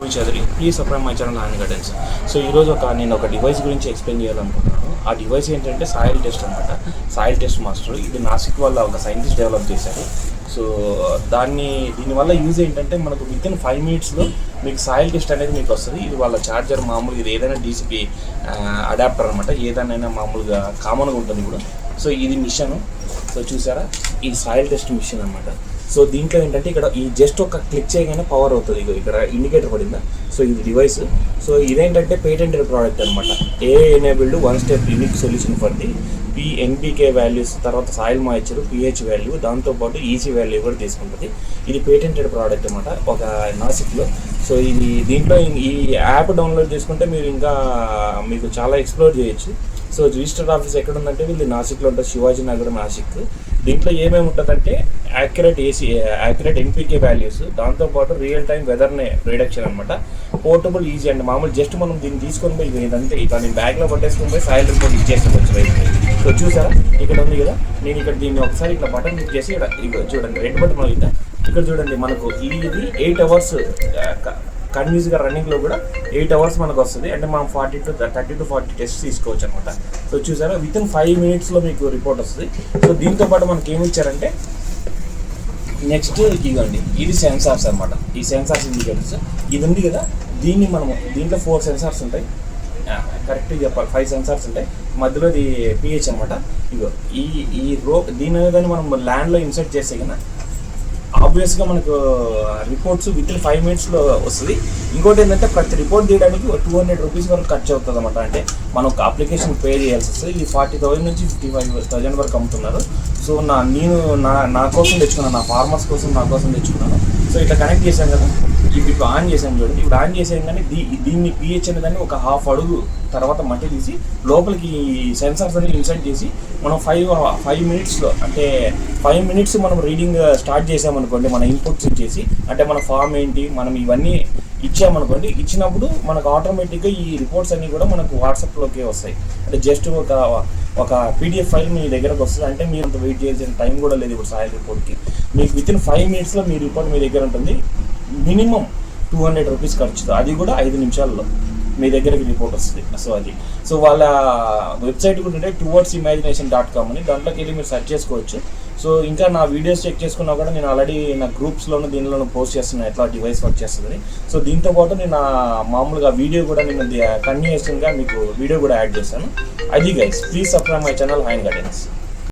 చదివి Chowdary please subscribe my channel hand guidance so ఈరోజు ఒక నేను ఒక డివైస్ గురించి ఎక్స్ప్లెయిన్ చేయాలనుకుంటున్నాను. ఆ డివైస్ ఏంటంటే సాయిల్ టెస్ట్ అనమాట సాయిల్ టెస్ట్ మాస్టర్ ఇది నాసిక్ వల్ల ఒక సైంటిస్ట్ డెవలప్ చేశారు సో దాన్ని దీనివల్ల యూజ్ ఏంటంటే మనకు విత్ ఇన్ ఫైవ్ మినిట్స్లో మీకు సాయిల్ టెస్ట్ అనేది మీకు వస్తుంది. ఇది వాళ్ళ ఛార్జర్ మామూలుగా ఇది ఏదైనా డీసీపీ అడాప్టర్ అనమాట ఏదైనా మామూలుగా కామన్గా ఉంటుంది కూడా సో ఇది మిషన్ సో చూసారా? ఇది సాయిల్ టెస్ట్ మిషన్ అనమాట సో దీంట్లో ఏంటంటే ఇక్కడ ఈ జస్ట్ ఒక క్లిక్ చేయగానే పవర్ అవుతుంది. ఇక ఇక్కడ ఇండికేటర్ పడిందా? సో ఇది డివైస్ సో ఇదేంటంటే పేటెంటెడ్ ప్రోడక్ట్ అనమాట A enabled one step unique solution for the PNBK values తర్వాత సాయిల్ మాయిచర్ పిహెచ్ వాల్యూ దాంతోపాటు ఈసీ వాల్యూ కూడా తీసుకుంటుంది. ఇది పేటెంటెడ్ ప్రోడక్ట్ అనమాట ఒక నాసిక్లో. సో ఇది దీంట్లో ఈ యాప్ డౌన్లోడ్ చేసుకుంటే మీరు ఇంకా మీకు చాలా ఎక్స్ప్లోర్ చేయొచ్చు. సో రిజిస్టర్డ్ ఆఫీస్ ఎక్కడ ఉందంటే వీళ్ళు నాసిక్లో ఉంటుంది శివాజీ నగర్ నాసిక్. దీంట్లో ఏమేమి ఉంటుందంటే accurate EC accurate NPK values దాంతోపాటు రియల్ టైం వెదర్నే రిడక్షన్ అనమాట పోర్టబుల్ ఈజీ అండి. మామూలు జస్ట్ మనం దీన్ని తీసుకొని పోయి ఇక ఇదంతే ఇట్లా నేను బ్యాగ్లో పట్టేసుకొని పోయి సాయిల్ రిపోర్ట్ ఇచ్చేసుకోవచ్చు రైతు సో చూసారా? ఇక్కడ ఉంది కదా? నేను ఇక్కడ దీన్ని ఒకసారి ఇట్లా బటన్ క్లిక్ చేసి ఇక్కడ చూడండి. రెడ్ బటన్ ఇక్కడ చూడండి మనకు ఇది ఎయిట్ అవర్స్ కంటిన్యూస్గా రన్నింగ్లో కూడా ఎయిట్ అవర్స్ మనకు వస్తుంది. అంటే మనం forty to thirty to forty test తీసుకోవచ్చు అనమాట సో చూసారా? విత్ ఇన్ ఫైవ్ మినిట్స్లో మీకు రిపోర్ట్ వస్తుంది. సో దీంతో పాటు మనకి ఏమి ఇచ్చారంటే నెక్స్ట్ ఇదిగోండి ఇది సెన్సార్స్ అనమాట ఈ సెన్సార్స్ ఇండికేటర్స్ ఇది ఉంది కదా? దీన్ని మనము దీంట్లో ఫోర్ సెన్సార్స్ ఉంటాయి. కరెక్ట్గా చెప్పాలి. ఫైవ్ సెన్సార్స్ ఉంటాయి. మధ్యలో ఇది పిహెచ్ అనమాట ఇగో ఈ ఈ రో దీని కానీ మనం ల్యాండ్లో ఇన్సర్ట్ చేస్తే కన్నా ఆబ్వియస్గా మనకు రిపోర్ట్స్ విత్ ఇన్ ఫైవ్ మినిట్స్లో వస్తుంది. ఇంకోటి ఏంటంటే ప్రతి రిపోర్ట్ తీయడానికి టూ హండ్రెడ్ రూపీస్ వరకు ఖర్చు అవుతుంది అనమాట అంటే మనం ఒక అప్లికేషన్ పే చేయాల్సి వస్తుంది. ఇది ఫార్టీ థౌసండ్ నుంచి ఫిఫ్టీ ఫైవ్ థౌసండ్ వరకు అమ్ముతున్నారు. సో నా నేను నా నా కోసం తెచ్చుకున్నాను నా ఫార్మర్స్ కోసం నా కోసం తెచ్చుకున్నాను. సో ఇట్లా కనెక్ట్ చేశాం కదా. ఇప్పుడు ఇప్పుడు ఆన్ చేసాం చూడండి. ఇప్పుడు ఆన్ చేసాం కానీ దీ దీన్ని పిహెచ్ అనేదాన్ని ఒక హాఫ్ అడుగు తర్వాత మట్టి తీసి లోపలికి సెన్సార్స్ అన్ని ఇన్సర్ట్ చేసి మనం ఫైవ్ ఫైవ్ మినిట్స్లో అంటే ఫైవ్ మినిట్స్ మనం రీడింగ్ స్టార్ట్ చేసామనుకోండి మన ఇన్పుట్స్ ఇచ్చేసి అంటే మన ఫామ్ ఏంటి మనం ఇవన్నీ ఇచ్చామనుకోండి ఇచ్చినప్పుడు మనకు ఆటోమేటిక్గా ఈ రిపోర్ట్స్ అన్నీ కూడా మనకు వాట్సాప్లోకి వస్తాయి. అంటే జస్ట్ ఒక ఒక పీడిఎఫ్ ఫైల్ మీ దగ్గరకు వస్తుంది. అంటే మీరు అంత వెయిట్ చేయాల్సిన టైం కూడా లేదు ఇప్పుడు సాయిల్ రిపోర్ట్కి మీకు విత్ ఇన్ ఫైవ్ మినిట్స్లో మీ రిపోర్ట్ మీ దగ్గర ఉంటుంది. మినిమం టూ హండ్రెడ్ రూపీస్ ఖర్చు. అది కూడా ఐదు నిమిషాల్లో మీ దగ్గరికి రిపోర్ట్ వస్తుంది. సో అది. సో వాళ్ళ వెబ్సైట్ కూడా ఉంటే టువర్డ్స్ ఇమాజినేషన్ డాట్ కామ్ అని దాంట్లోకి వెళ్ళి మీరు సెర్చ్ చేసుకోవచ్చు. సో ఇంకా నా వీడియోస్ చెక్ చేసుకున్నా కూడా నేను ఆల్రెడీ నా గ్రూప్స్లోనూ దీనిలోనూ పోస్ట్ చేస్తున్నాను ఎట్లా డివైస్ వర్క్ చేస్తుందని. సో దీంతో పాటు నేను నా మామూలుగా వీడియో కూడా నేను కంటిన్యూషన్గా మీకు వీడియో కూడా యాడ్ చేశాను అది guys please subscribe my channel హైన్ guidance